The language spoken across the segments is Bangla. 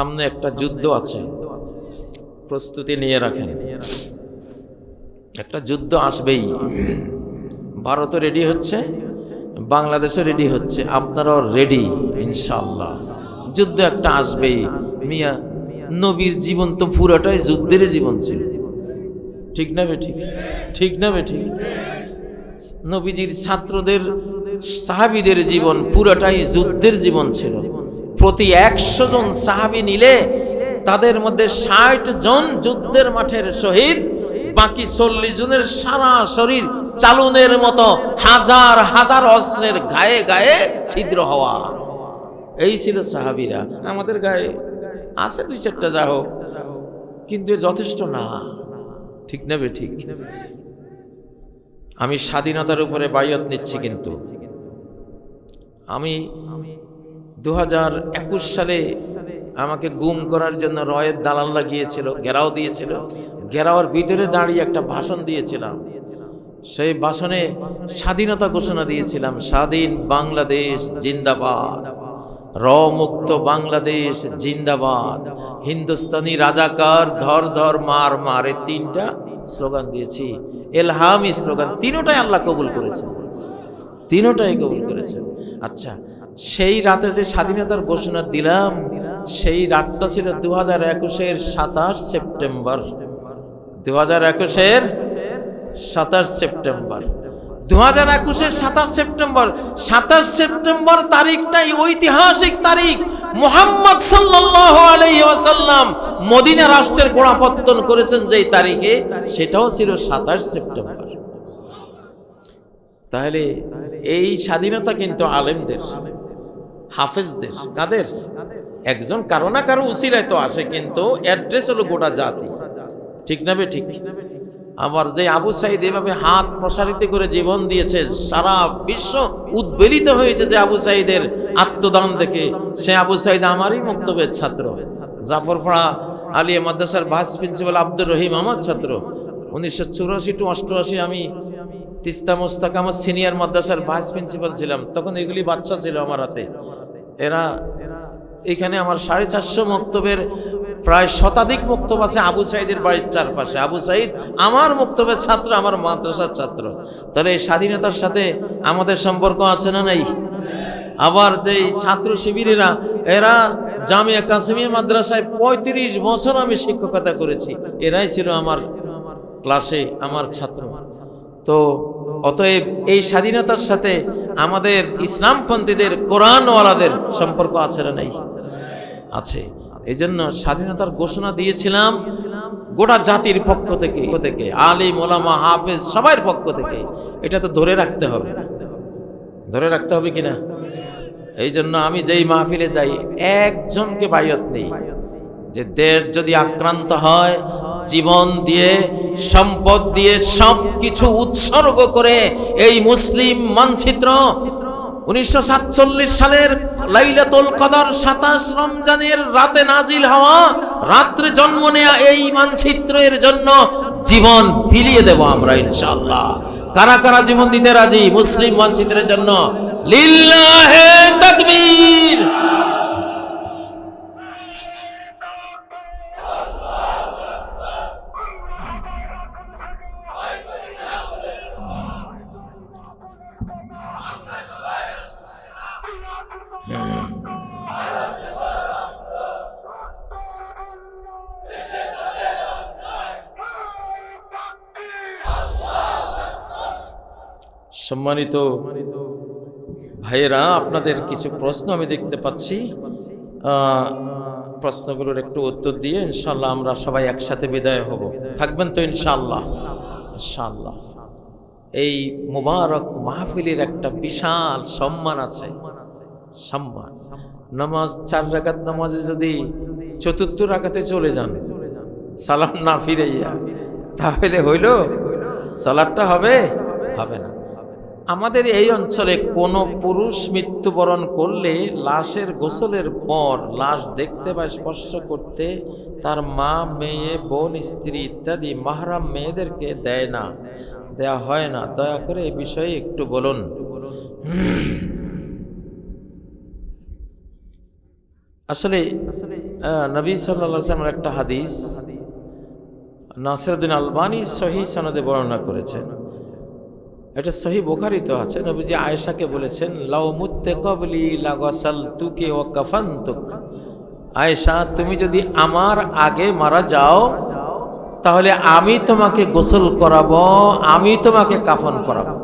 সামনে একটা যুদ্ধ আছে। প্রস্তুতি নিয়ে রাখেন। একটা যুদ্ধ আসবেই। ভারতও রেডি হচ্ছে, বাংলাদেশও রেডি হচ্ছে। আপনারাও রেডি ইনশাল্লাহ যুদ্ধ একটা আসবেই। মিয়া, নবীর জীবন তো পুরোটাই যুদ্ধের জীবন ছিল। ঠিক না বে ঠিক না বে ঠিক? নবীজির ছাত্রদের, সাহাবিদের জীবন পুরোটাই যুদ্ধের জীবন ছিল। প্রতি একশো জন সাহাবি নিলে তাদের মধ্যে ষাট জন যুদ্ধের মাঠের শহীদ, বাকি চল্লিশ জনের সারা শরীর চালুনের মতো হাজার হাজার অস্ত্রের গায়ে গায়ে ছিদ্র হওয়া। এই ছিল সাহাবিরা। আমাদের গায়ে আছে দুই চারটা, যা হোক। কিন্তু যথেষ্ট না। ঠিক নেবে ঠিক? আমি স্বাধীনতার উপরে বায়ত নিচ্ছি কিন্তু। আমি দু সালে আমাকে গুম করার জন্য রয়ের দালাল লাগিয়েছিল ঘেরাও দিয়েছিল। ঘেরাওয়ার ভিতরে দাঁড়িয়ে একটা ভাষণ দিয়েছিলাম। সেই ভাষণে স্বাধীনতা ঘোষণা দিয়েছিলাম, স্বাধীন বাংলাদেশ জিন্দাবাদ র মুক্ত বাংলাদেশ জিন্দাবাদ। হিন্দুস্তানি রাজাকার ধর ধর মার মার তিনটা স্লোগান দিয়েছি, এলহামি স্লোগান, তিনোটাই আল্লাহ কবুল করেছেন। তিনোটাই কবুল করেছেন। আচ্ছা সেই রাতে যে স্বাধীনতার ঘোষণা দিলাম, সেই রাতটা ছিল দু হাজার একুশের সাতাশ সেপ্টেম্বর। দু হাজার একুশের সাতাশ সেপ্টেম্বর। দু হাজার একুশের সাতাশ সেপ্টেম্বর সাতাশ সেপ্টেম্বর তারিখটাই ঐতিহাসিক তারিখ। মোহাম্মদ সাল্লাহ আলাইসাল্লাম মদিনা রাষ্ট্রের গোড়াপত্তন করেছেন যেই তারিখে, সেটাও ছিল সাতাশ সেপ্টেম্বর। তাহলে এই স্বাধীনতা কিন্তু আলেমদের। হাফেজদের, কাদের? একজন কারও না কারও উচিরায় তো আসে, কিন্তু অ্যাড্রেস হলো গোটা জাতি। ঠিক নাবে ঠিক? আবার যে আবু সাইদ এভাবে হাত প্রসারিত করে জীবন দিয়েছে, সারা বিশ্ব উদ্বেলিত হয়েছে যে আবু সাইদের আত্মদান দেখে। সে আবু সাইদ আমারই বক্তব্যের ছাত্র। জাফরপাড়া আলিয়া মাদ্রাসার ভাইস প্রিন্সিপাল আব্দুর রহিম আমার ছাত্র। উনিশশো চুরাশি টু অষ্টআশি আমি তিস্তা মোস্তাক আমার সিনিয়র মাদ্রাসার ভাইস প্রিন্সিপাল ছিলাম। তখন এগুলি বাচ্চা ছিল আমার হাতে। এরা এখানে আমার সাড়ে চারশো মক্তবের প্রায় শতাধিক মক্তব আছে আবু সাইদের বাড়ির চারপাশে। আবু সাইদ আমার মক্তবের ছাত্র, আমার মাদ্রাসার ছাত্র। তাহলে এই স্বাধীনতার সাথে আমাদের সম্পর্ক আছে না নাই? আবার যেই ছাত্র শিবিরেরা, এরা জামিয়া কাশ্মীর মাদ্রাসায় পঁয়ত্রিশ বছর আমি শিক্ষকতা করেছি। এরাই ছিল আমার ক্লাসে আমার ছাত্র। তো অতএব এই স্বাধীনতার সাথে আমাদের ইসলামপন্থীদের, কোরআনওয়ালাদের সম্পর্ক আছে না নেই? আছে। এই জন্য স্বাধীনতার ঘোষণা দিয়েছিলাম গোটা জাতির পক্ষ থেকে থেকে, আলিম, ওলামা, হাফেজ, সবার পক্ষ থেকে। এটা তো ধরে রাখতে হবে। ধরে রাখতে হবে কিনা? এই জন্য আমি যেই মাহফিলে যাই, একজনকে বায়ত নেই। যে দেশ যদি আক্রান্ত হয় জীবন দিয়ে, সম্পদ দিয়ে সব কিছু উৎসর্গ করে এই মুসলিম মানচিত্র উনিশশো সাতচল্লিশ সালের লাইলাতুল কদর সাতাশ রমজানের রাতে নাজিল হওয়া, রাত্রে জন্ম নেয়া এই মানচিত্রের জন্য জীবন বিলিয়ে দেব আমরা ইনশাল্লাহ কারা কারা জীবন দিতে রাজি মুসলিম মানচিত্রের জন্য? লিল্লাহে তাকবীর! সম্মানিত ভাইয়েরা, আপনাদের কিছু প্রশ্ন আমি দেখতে পাচ্ছি। প্রশ্নগুলোর একটু উত্তর দিয়ে ইনশাল্লাহ আমরা সবাই একসাথে বিদায় হব। থাকবেন তো ইনশাল্লাহ ইনশাল্লাহ এই মুবারক মাহফিলের একটা বিশাল সম্মান আছে। সম্মান। নামাজ চার রাকাত নামাজে যদি চতুর্থ রাকাতে চলে যান, সালাম না ফিরাইয়া, তাহলে হইল, সালাদটা হবে? হবে না। আমাদের এই অঞ্চলে কোনো পুরুষ মৃত্যুবরণ করলে লাশের গোসলের পর লাশ দেখতে বা স্পর্শ করতে তার মা, মেয়ে, বোন, স্ত্রী ইত্যাদি মাহরাম মেয়েদেরকে দেয় না। দেয়া হয় না। দয়া করে এ বিষয়ে একটু বলুন। আসলে নবী সাল্লাহ সাল্লামের একটা হাদিস নাসিরুদ্দিন আলবানি সহি সনদে বর্ণনা করেছেন। এটা সহি বোখারিত আছে। নবীজি আয়েশাকে বলেছেন, লাউ মুত্তে কবলি লাগাসাল তুকে ও কাফান তুক আয়েশা, তুমি যদি আমার আগে মারা যাও, তাহলে আমি তোমাকে গোসল করাবো, আমি তোমাকে কাফন করাবো।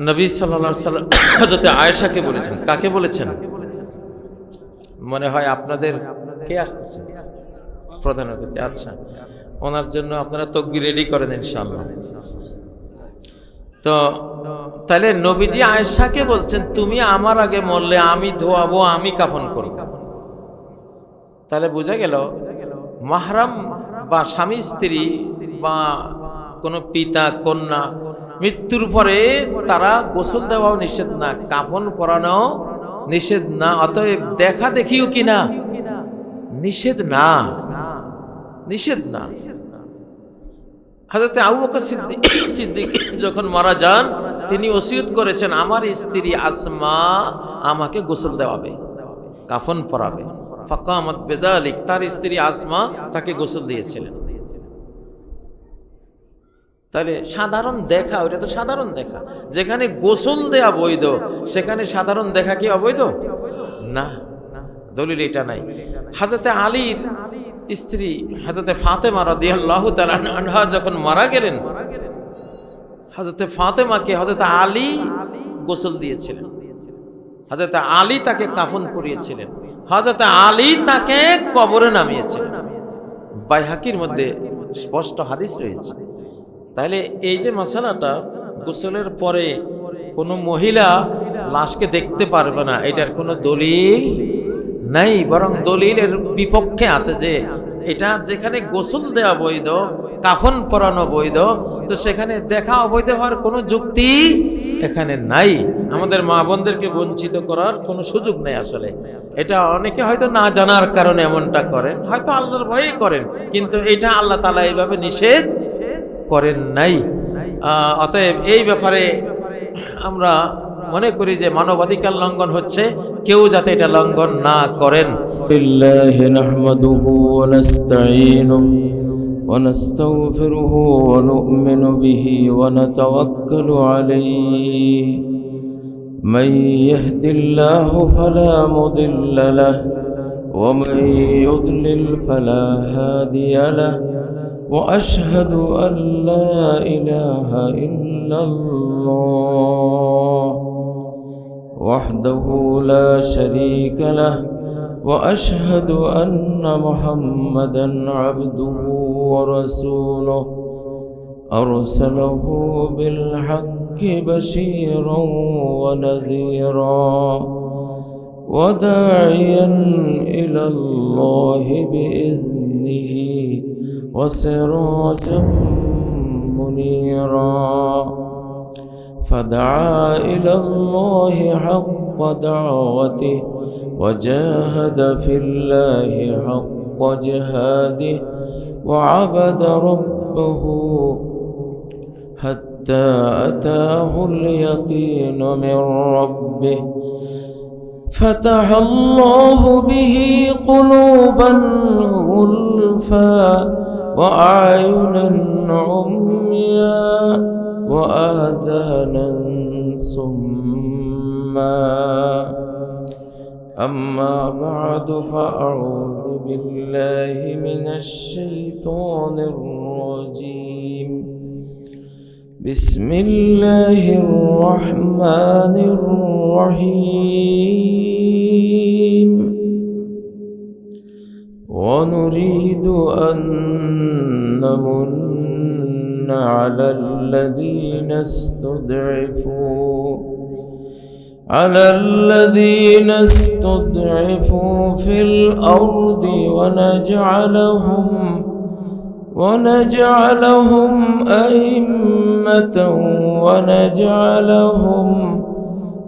নবী সাল্লা সাল্লাম আয়েশাকে বলেছেন। কাকে বলেছেন? মনে হয় আপনাদের কে আসতেছে? প্রধান অতিথি। আচ্ছা। ওনার জন্য আপনারা তকবি রেডি করেন ইনশাল্লাহ তো, তাহলে নবীজি আয়েশাকে বলছেন, তুমি আমার আগে মরলে আমি ধোয়াবো, আমি কাফন করব। তাহলে বোঝা গেল, মাহরাম বা স্বামী স্ত্রী বা কোনো পিতা, কন্যা, মৃত্যুর পরে তারা গোসল দেওয়াও নিষেধ না, কাফন পরানো নিষেধ না, অতএব দেখা দেখিও কি না? নিষেধ না। নিষেধ না। হাজরতে আবু বকর সিদ্দিক সিদ্দিক যখন মারা যান, তিনি ওসিয়ত করেছেন, আমার স্ত্রী আসমা আমাকে গোসল দেওয়াবে, কাফন পরাবে। ফাকামত বেজালিক, তার স্ত্রী আসমা তাকে গোসল দিয়েছিলেন। তাহলে সাধারণ দেখা ওটা তো সাধারণ দেখা। যেখানে গোসল দেয়া বৈধ, সেখানে সাধারণ দেখা কি অবৈধ? না। দলিল এটা নাই। হাজরতে আলীর স্ত্রী হাজরতে ফাতেমা রাদিয়াল্লাহ আনহা যখন মারা গেলেন হাজরতে ফাতেমাকে হজরতে আলী গোসল দিয়েছিলেন। হজরতে আলী তাকে কাফন পরিয়েছিলেন। হজরতে আলী তাকে কবরে নামিয়েছিলেন। বাইহাকির মধ্যে স্পষ্ট হাদিস রয়েছে। তাহলে এই যে মশালাটা গোসলের পরে কোনো মহিলা লাশকে দেখতে পারবে না, এটার কোনো দলিল নাই, বরং দলিলের বিপক্ষে আছে যে এটা যেখানে গোসল দেওয়া বৈধ, কাফন পরানো বৈধ, তো সেখানে দেখা অবৈধ হওয়ার কোনো যুক্তি এখানে নাই। আমাদের মা বোনদেরকে বঞ্চিত করার কোনো সুযোগ নেই আসলে। এটা অনেকে হয়তো না জানার কারণে এমনটা করেন, হয়তো আল্লাহর ভয়েই করেন, কিন্তু এটা আল্লাহ তালা এইভাবে নিষেধ করেন নাই। অতএব এই ব্যাপারে আমরা মনে করি যে মানবাধিকার লঙ্ঘন হচ্ছে কেউ যাতে এটা লঙ্ঘন না করেন بالله نحمده ونستعينه ونستغفره ونؤمن به ونتوكل عليه من يهد الله فلا مضل له ومن يضلل فلا هادي له واشهد ان لا اله الا الله وحده لا شريك له وأشهد أن محمدا عبده ورسوله. أرسله بالحق بشيرا ونذيرا وداعيا إلى الله بإذنه وسراجا منيرا. فدعا إلى الله حق دعوته وجاهد في الله حق جهاده وعبد ربه حتى أتاه اليقين من ربه. فتح الله به قلوبا غلفا وأعينا عميا. وآذانا صما أما بعد فأعوذ بالله من الشيطان الرجيم. بسم الله الرحمن الرحيم. ونريد أن نمن على الذين استضعفوا على الذين استضعفوا في الأرض ونجعلهم ونجعلهم أئمة ونجعلهم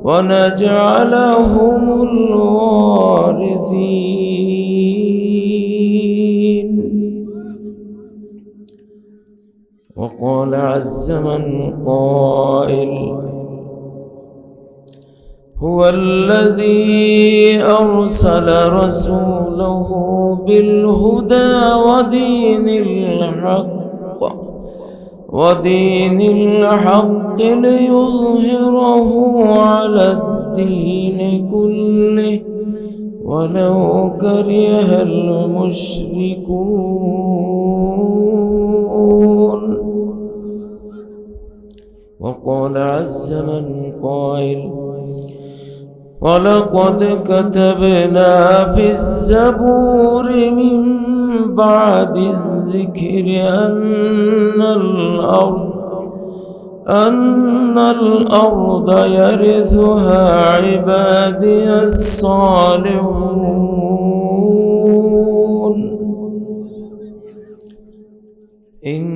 ونجعلهم الوارثين. وقال عز من قائل هو الذي أرسل رسوله بالهدى ودين الحق ودين الحق ليظهره على الدين كله. ولو كره المشركون. وقال عز من قائل ولقد كتبنا في الزبور من بعد الذكر أن الأرض أن الأرض يرثها عبادي الصالحون. إن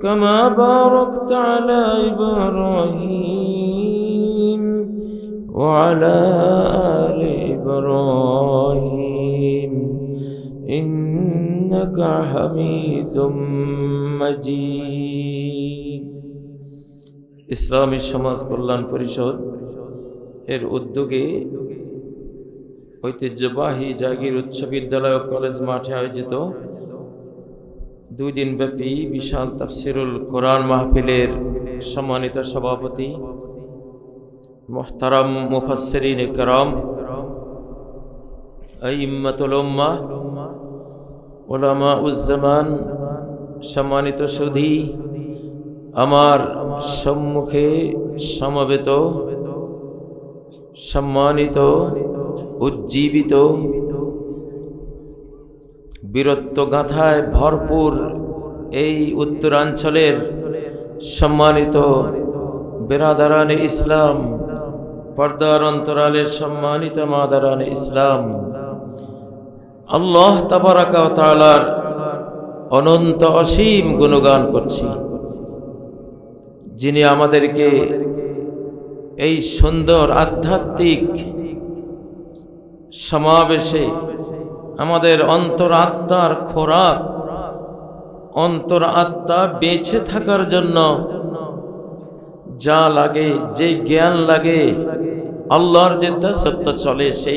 كما باركت على إبراهيم وعلى آل إبراهيم إنك حميد مجيد ইসলামী সমাজ কল্যাণ পরিষদ এর উদ্যোগে ঐতিহ্যবাহী জাগির উচ্চ বিদ্যালয় ও কলেজ মাঠে আয়োজিত দুই দিনব্যাপী বিশাল তাফসিরুল কোরআন মাহফিলের সম্মানিত সভাপতি, মোহতারাম মুফাসরিন করম ইম্মতুলম্মা ওলামা উজ্জামান সম্মানিত সুধি, আমার সম্মুখে সমবেত, সম্মানিত, উজ্জীবিত বীরত্ব গাথায় ভরপুর এই উত্তরাঞ্চলের সম্মানিত বেরাদারানে ইসলাম, পর্দার অন্তরালের সম্মানিত মাদারানে ইসলাম। আল্লাহ তাবারাকা তালার অনন্ত অসীম গুণগান করছি। যিনি আমাদেরকে এই সুন্দর আধ্যাত্মিক সমাবেশে আমাদের অন্তর আত্মার খোরাক অন্তর আত্মা বেঁচে থাকার জন্য যা লাগে, যে জ্ঞান লাগে, আল্লাহর যে সত্য চলে, সেই